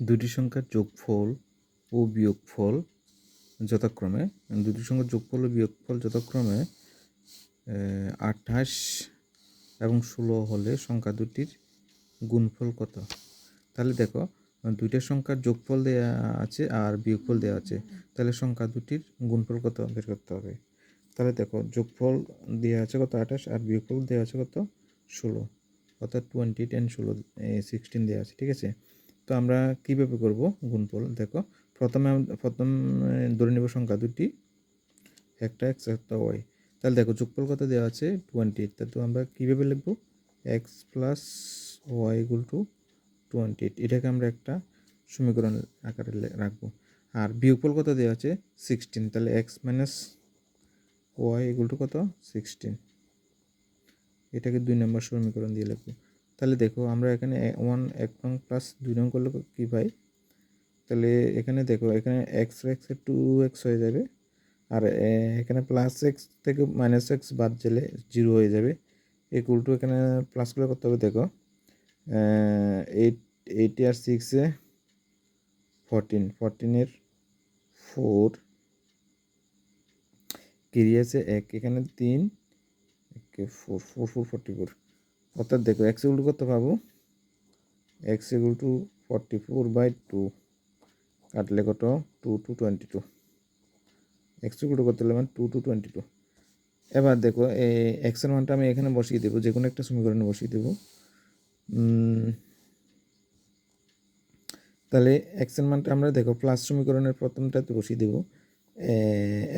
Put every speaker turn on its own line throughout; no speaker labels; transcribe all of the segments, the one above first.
দুটি সংখ্যার যোগফল ও বিয়োগফল যথাক্রমে, দুটি সংখ্যার যোগফল ও বিয়োগফল যথাক্রমে আঠাশ এবং ষোলো হলে সংখ্যা দুটির গুণফল কত? তাহলে দেখো, দুইটা সংখ্যার যোগফল দেওয়া আছে আর বিয়োগফল দেওয়া আছে। তাহলে সংখ্যা দুটির গুণফল কত? বের করতে হবে। তাহলে দেখো, যোগফল দেওয়া আছে কত? আঠাশ আর বিয়োগফল দেওয়া আছে কত? ষোলো। অর্থাৎ টোয়েন্টি টেন ষোলো সিক্সটিন দেওয়া আছে, ঠিক আছে? তো আমরা কীভাবে করব? গুণফল, দেখো। প্রথমে প্রথম ধরে নেব সংখ্যা দুটি একটা এক্স, একটা ওয়াই। তাহলে দেখো, যোগফল কত দেওয়া আছে? টোয়েন্টি এইট তাহলে তো আমরা কীভাবে লিখব? X plus Y equal to twenty eight এটাকে আমরা একটা সমীকরণ আকারে রাখব। আর বিয়োগফল কত দেওয়া আছে? সিক্সটিন তাহলে X minus Y equal to কত? সিক্সটিন এটাকে দুই নম্বর সমীকরণ দিয়ে লিখব। তাহলে দেখো আমরা এখানে ওয়ান এক নং প্লাস দুই নং করলে কী পাই? তাহলে এখানে দেখো, এখানে এক্স এক্সে টু এক্স হয়ে যাবে আর এখানে প্লাস এক্স থেকে মাইনাস এক্স বাদ গেলে জিরো হয়ে যাবে। ইকুয়াল টু এখানে প্লাস প্লাসগুলো করতে হবে, দেখো এইট এইটি আর সিক্সে ফোরটিন ফোরটিনের ফোর কেরি আছে এক, এখানে তিন four four four forty four অর্থাৎ দেখো এক্স ইকুয়াল টু কত পাবো? X equal to forty four by two কাটলে কত? Two two twenty two X equal to হলে মানে টু টু টোয়েন্টি টু এবার দেখো এই এক্সের মানটা আমি এখানে বসিয়ে দেবো যে কোনো একটা সমীকরণে বসিয়ে দেবো। তাহলে এক্সের মানটা আমরা দেখো প্লাস সমীকরণের প্রথমটাতে বসিয়ে দেবো।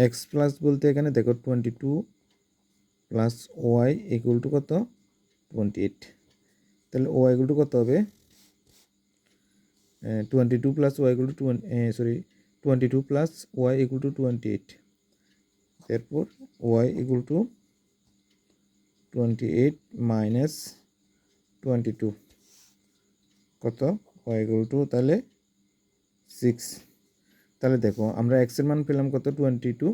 এক্স প্লাস বলতে এখানে দেখো twenty two plus Y equal to কত? টোয়েন্টি এইট তাহলে ওয়াই ইকুয়াল টু কত হবে? Twenty two plus Y equal to sorry twenty two plus Y equal to twenty eight এরপর Y equal to twenty eight minus twenty two কত? Y equal to তাহলে six তাহলে দেখো, আমরা এক্সের মান পেলাম কত? টোয়েন্টি টু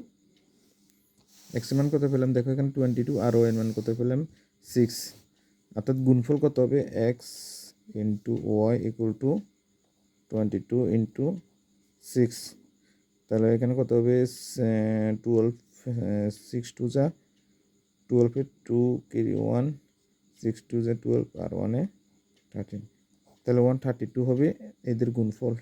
এক্সের মান কত পেলাম? দেখো এখানে টোয়েন্টি টু আর ওয়ের মান কত পেলাম? সিক্স অর্থাৎ গুণফল কত হবে? X into Y equal to twenty two into six তাহলে এখানে কত হবে? টুয়েলভ সিক্স টু যা টুয়েলভে two carry one six two যা টুয়েলভ আর ওয়ানে থার্টিন তাহলে ওয়ান থার্টি টু হবে এদের গুণফল।